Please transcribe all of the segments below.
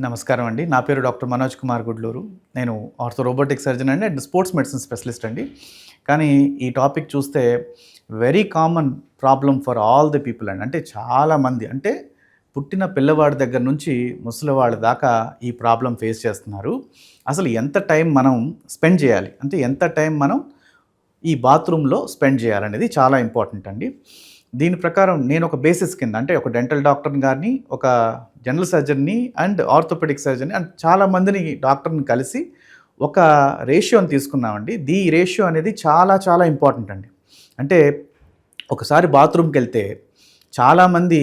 నమస్కారం అండి. నా పేరు డాక్టర్ మనోజ్ కుమార్ గుడ్లూరు. నేను ఆర్థో రోబోటిక్ సర్జన్ అండి అండ్ స్పోర్ట్స్ మెడిసిన్ స్పెషలిస్ట్ అండి. కానీ ఈ టాపిక్ చూస్తే very common problem for all the people అండి. అంటే చాలామంది అంటే పుట్టిన పిల్లవాడి దగ్గర నుంచి ముసలివాళ్ళ దాకా ఈ ప్రాబ్లం ఫేస్ చేస్తున్నారు. అసలు ఎంత టైం మనం స్పెండ్ చేయాలి? అంటే ఎంత టైం మనం ఈ బాత్రూంలో స్పెండ్ చేయాలనేది చాలా ఇంపార్టెంట్ అండి. దీని ప్రకారం నేను ఒక బేసిస్ కింద అంటే ఒక డెంటల్ డాక్టర్ని గారిని ఒక జనరల్ సర్జన్ని అండ్ ఆర్థోపెడిక్ సర్జన్ అండ్ చాలామందిని డాక్టర్ని కలిసి ఒక రేషియోని తీసుకున్నామండి. దీ రేషియో అనేది చాలా చాలా ఇంపార్టెంట్ అండి. అంటే ఒకసారి బాత్రూమ్కి వెళ్తే చాలామంది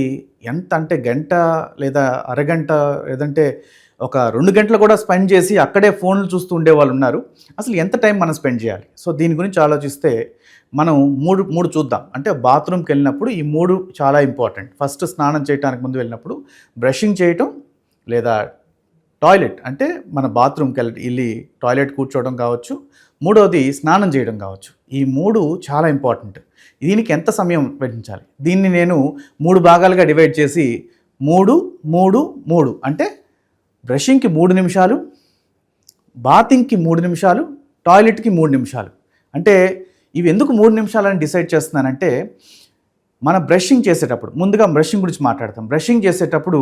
ఎంత అంటే గంట లేదా అరగంట లేదంటే ఒక రెండు గంటలు కూడా స్పెండ్ చేసి అక్కడే ఫోన్లు చూస్తూ ఉండే వాళ్ళు ఉన్నారు. అసలు ఎంత టైం మనం స్పెండ్ చేయాలి? సో దీని గురించి ఆలోచిస్తే మనం మూడు మూడు చూద్దాం. అంటే బాత్రూమ్కి వెళ్ళినప్పుడు ఈ మూడు చాలా ఇంపార్టెంట్. ఫస్ట్ స్నానం చేయడానికి ముందు వెళ్ళినప్పుడు బ్రషింగ్ చేయటం లేదా టాయిలెట్ అంటే మన బాత్రూమ్కి వెళ్ళి వెళ్ళి టాయిలెట్ కూర్చోవడం కావచ్చు. మూడవది స్నానం చేయడం కావచ్చు. ఈ మూడు చాలా ఇంపార్టెంట్. దీనికి ఎంత సమయం పెట్టించాలి దీన్ని నేను మూడు భాగాలుగా డివైడ్ చేసి మూడు మూడు మూడు అంటే బ్రషింగ్కి మూడు నిమిషాలు బాతింగ్కి మూడు నిమిషాలు టాయిలెట్కి మూడు నిమిషాలు. అంటే ఇవి ఎందుకు మూడు నిమిషాలని డిసైడ్ చేస్తున్నానంటే మన బ్రషింగ్ చేసేటప్పుడు ముందుగా బ్రషింగ్ గురించి మాట్లాడతాం. బ్రషింగ్ చేసేటప్పుడు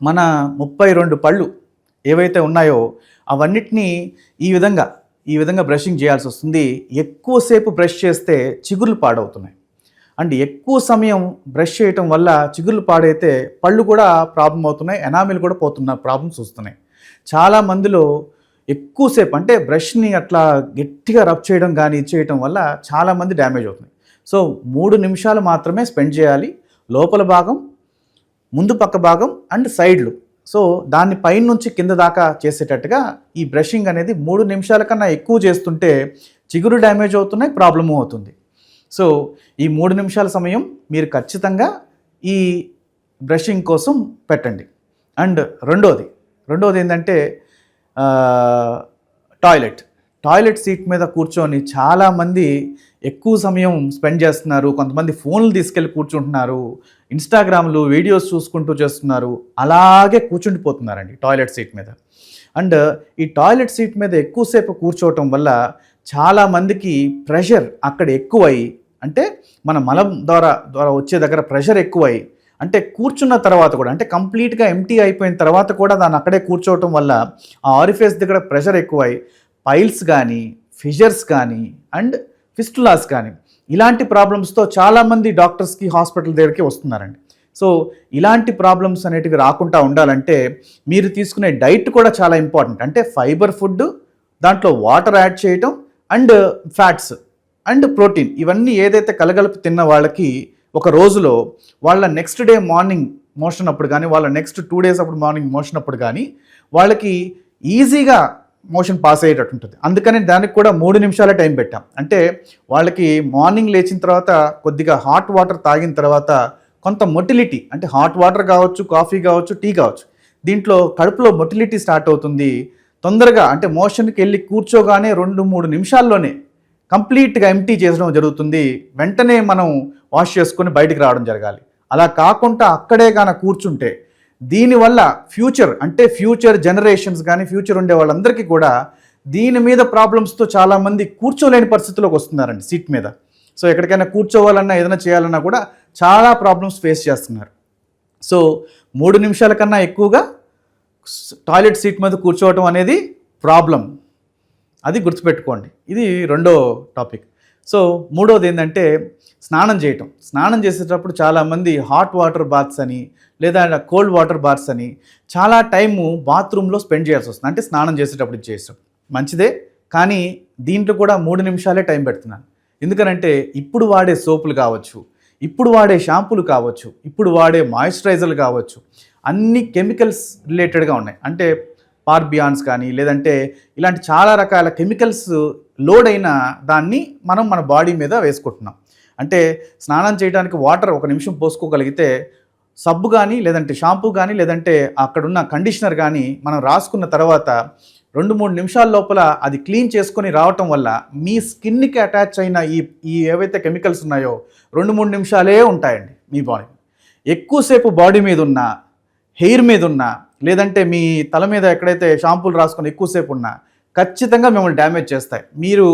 మన ముప్పై రెండు పళ్ళు ఏవైతే ఉన్నాయో అవన్నిటినీ ఈ విధంగా ఈ విధంగా బ్రషింగ్ చేయాల్సి వస్తుంది. ఎక్కువసేపు బ్రష్ చేస్తే చిగుర్లు పాడవుతున్నాయి. అండ్ ఎక్కువ సమయం బ్రష్ చేయటం వల్ల చిగుర్లు పాడైతే పళ్ళు కూడా ప్రాబ్లం అవుతున్నాయి ఎనామిల్ కూడా పోతున్న ప్రాబ్లమ్స్ వస్తున్నాయి. చాలా మందిలో ఎక్కువసేపు అంటే బ్రష్ని అట్లా గట్టిగా రబ్ చేయడం కానీ చేయటం వల్ల చాలామంది డ్యామేజ్ అవుతున్నాయి. సో మూడు నిమిషాలు మాత్రమే స్పెండ్ చేయాలి. లోపల భాగం ముందు పక్క భాగం అండ్ సైడ్లు. సో దాన్ని పైన నుంచి కింద దాకా చేసేటట్టుగా ఈ బ్రషింగ్ అనేది మూడు నిమిషాల కన్నా ఎక్కువ చేస్తుంటే చిగురు డ్యామేజ్ అవుతున్నాయి ప్రాబ్లము అవుతుంది. సో ఈ మూడు నిమిషాల సమయం మీరు ఖచ్చితంగా ఈ బ్రషింగ్ కోసం పెట్టండి. అండ్ రెండోది రెండోది ఏంటంటే టాయిలెట్. టాయిలెట్ సీట్ మీద కూర్చొని చాలామంది ఎక్కువ సమయం స్పెండ్ చేస్తున్నారు. కొంతమంది ఫోన్లు తీసుకెళ్ళి కూర్చుంటున్నారు. ఇన్స్టాగ్రామ్లు వీడియోస్ చూసుకుంటూ చేస్తున్నారు. అలాగే కూర్చుండిపోతున్నారండి టాయిలెట్ సీట్ మీద. అండ్ ఈ టాయిలెట్ సీట్ మీద ఎక్కువసేపు కూర్చోవటం వల్ల చాలామందికి ప్రెషర్ అక్కడ ఎక్కువై అంటే మన మలం ద్వారా ద్వారా వచ్చే దగ్గర ప్రెషర్ ఎక్కువై అంటే కూర్చున్న తర్వాత కూడా అంటే కంప్లీట్గా ఎంటీ అయిపోయిన తర్వాత కూడా దాన్ని అక్కడే కూర్చోవటం వల్ల ఆ ఆరిఫేస్ దగ్గర ప్రెషర్ ఎక్కువై పైల్స్ కానీ ఫిజర్స్ కానీ అండ్ ఫిస్టులాస్ కానీ ఇలాంటి ప్రాబ్లమ్స్తో చాలామంది డాక్టర్స్కి హాస్పిటల్ దగ్గరికి వస్తున్నారండి. సో ఇలాంటి ప్రాబ్లమ్స్ అనేటివి రాకుండా ఉండాలంటే మీరు తీసుకునే డైట్ కూడా చాలా ఇంపార్టెంట్. అంటే ఫైబర్ ఫుడ్ దాంట్లో వాటర్ యాడ్ చేయటం అండ్ ఫ్యాట్స్ అండ్ ప్రోటీన్ ఇవన్నీ ఏదైతే కలగలుపు తిన్న వాళ్ళకి ఒక రోజులో వాళ్ళ నెక్స్ట్ డే మార్నింగ్ మోషన్ అప్పుడు కానీ వాళ్ళ నెక్స్ట్ టూ డేస్ అప్పుడు మార్నింగ్ మోషన్ అప్పుడు కానీ వాళ్ళకి ఈజీగా మోషన్ పాస్ అయ్యేటట్టు ఉంటుంది. అందుకని దానికి కూడా మూడు నిమిషాల టైం పెట్టాం. అంటే వాళ్ళకి మార్నింగ్ లేచిన తర్వాత కొద్దిగా హాట్ వాటర్ తాగిన తర్వాత కొంత మొటిలిటీ అంటే హాట్ వాటర్ కావచ్చు కాఫీ కావచ్చు టీ కావచ్చు దీంట్లో కడుపులో మొటిలిటీ స్టార్ట్ అవుతుంది. తొందరగా అంటే మోషన్కి వెళ్ళి కూర్చోగానే రెండు మూడు నిమిషాల్లోనే కంప్లీట్గా ఎంటీ చేసడం జరుగుతుంది. వెంటనే మనం వాష్ చేసుకొని బయటికి రావడం జరగాలి. అలా కాకుండా అక్కడే గాన కూర్చుంటే దీనివల్ల ఫ్యూచర్ అంటే ఫ్యూచర్ జనరేషన్స్ కానీ ఫ్యూచర్ ఉండే వాళ్ళందరికీ కూడా దీని మీద ప్రాబ్లమ్స్తో చాలామంది కూర్చోలేని పరిస్థితిలోకి వస్తున్నారండి సీట్ మీద. సో ఎక్కడికైనా కూర్చోవాలన్నా ఏదైనా చేయాలన్నా కూడా చాలా ప్రాబ్లమ్స్ ఫేస్ చేస్తున్నారు. సో మూడు నిమిషాల కన్నా ఎక్కువగా టాయిలెట్ సీట్ మీద కూర్చోవటం అనేది ప్రాబ్లం. అది గుర్తుపెట్టుకోండి. ఇది రెండో టాపిక్. సో మూడోది ఏంటంటే స్నానం చేయటం. స్నానం చేసేటప్పుడు చాలామంది హాట్ వాటర్ బాత్స్ అని లేదా కోల్డ్ వాటర్ బాత్స్ అని చాలా టైము బాత్రూంలో స్పెండ్ చేయాల్సి వస్తుంది. అంటే స్నానం చేసేటప్పుడు చేసాం మంచిదే. కానీ దీంట్లో కూడా మూడు నిమిషాలే టైం పెడుతున్నాను. ఎందుకనంటే ఇప్పుడు వాడే సోపులు కావచ్చు ఇప్పుడు వాడే షాంపూలు కావచ్చు ఇప్పుడు వాడే మాయిశ్చరైజర్లు కావచ్చు అన్ని కెమికల్స్ రిలేటెడ్గా ఉన్నాయి. అంటే పార్బియాన్స్ కానీ లేదంటే ఇలాంటి చాలా రకాల కెమికల్స్ లోడ్ అయిన దాన్ని మనం మన బాడీ మీద వేసుకుంటున్నాం. అంటే స్నానం చేయడానికి వాటర్ ఒక నిమిషం పోసుకోగలిగితే సబ్బు కానీ లేదంటే షాంపూ కానీ లేదంటే అక్కడున్న కండిషనర్ కానీ మనం రాసుకున్న తర్వాత రెండు మూడు నిమిషాల లోపల అది క్లీన్ చేసుకొని రావటం వల్ల మీ స్కిన్కి అటాచ్ అయిన ఈ ఈ ఏవైతే కెమికల్స్ ఉన్నాయో రెండు మూడు నిమిషాలే ఉంటాయండి మీ బాడీ. ఎక్కువసేపు బాడీ మీద ఉన్న హెయిర్ మీద ఉన్నా లేదంటే మీ తల మీద ఎక్కడైతే షాంపూలు రాసుకొని ఎక్కువసేపు ఉన్నా ఖచ్చితంగా మిమ్మల్ని డ్యామేజ్ చేస్తాయి. మీరు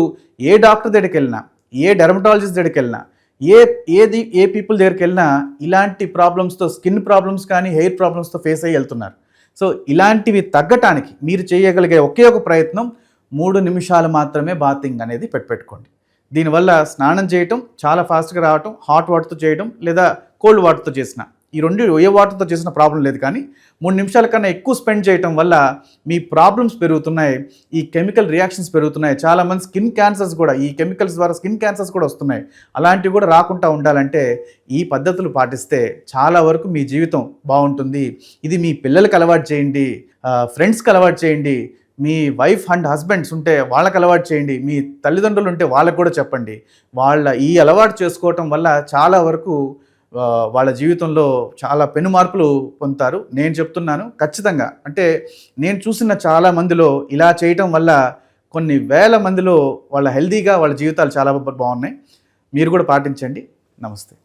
ఏ డాక్టర్ దగ్గరికి వెళ్ళినా ఏ డెర్మటాలజిస్ట్ దగ్గరికి వెళ్ళినా ఏ ఏది ఏ పీపుల్ దగ్గరికి వెళ్ళినా ఇలాంటి ప్రాబ్లమ్స్తో స్కిన్ ప్రాబ్లమ్స్ కానీ హెయిర్ ప్రాబ్లమ్స్తో ఫేస్ అయ్యి వెళ్తున్నారు. సో ఇలాంటివి తగ్గటానికి మీరు చేయగలిగే ఒకే ఒక ప్రయత్నం మూడు నిమిషాలు మాత్రమే బాతింగ్ అనేది పెట్టపెట్టుకోండి. దీనివల్ల స్నానం చేయటం చాలా ఫాస్ట్గా రావటం హాట్ వాటర్తో చేయడం లేదా కోల్డ్ వాటర్తో చేసిన ఈ రెండు ఏ వాటర్తో చేసిన ప్రాబ్లం లేదు కానీ మూడు నిమిషాల కన్నా ఎక్కువ స్పెండ్ చేయటం వల్ల మీ ప్రాబ్లమ్స్ పెరుగుతున్నాయి ఈ కెమికల్ రియాక్షన్స్ పెరుగుతున్నాయి. చాలామంది స్కిన్ క్యాన్సర్స్ కూడా ఈ కెమికల్స్ ద్వారా స్కిన్ క్యాన్సర్స్ కూడా వస్తున్నాయి. అలాంటివి కూడా రాకుండా ఉండాలంటే ఈ పద్ధతులు పాటిస్తే చాలా వరకు మీ జీవితం బాగుంటుంది. ఇది మీ పిల్లలకి అలవాటు చేయండి ఫ్రెండ్స్కి అలవాటు చేయండి మీ వైఫ్ అండ్ హస్బెండ్స్ ఉంటే వాళ్ళకి అలవాటు చేయండి మీ తల్లిదండ్రులు ఉంటే వాళ్ళకు కూడా చెప్పండి. వాళ్ళ ఈ అలవాటు చేసుకోవటం వల్ల చాలా వరకు వాళ్ళ జీవితంలో చాలా పెను మార్పులు పొందుతారు. నేను చెప్తున్నాను ఖచ్చితంగా. అంటే నేను చూసిన చాలా మందిలో ఇలా చేయటం వల్ల కొన్ని వేల మందిలో వాళ్ళ హెల్తీగా వాళ్ళ జీవితాలు చాలా బాగున్నాయి. మీరు కూడా పాటించండి. నమస్తే.